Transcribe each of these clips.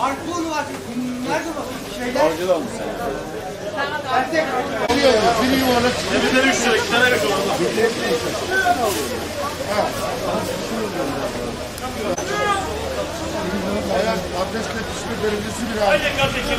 Arpun var. Nerede bu şeyler? Avcı olmuş sen. Erkek. Bir yuvarlak Bir tane üç lira, iki tane beş oldu. ayak abdestle pişme derecesi bir abi. Haydi kardeşim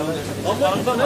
Arpa ne?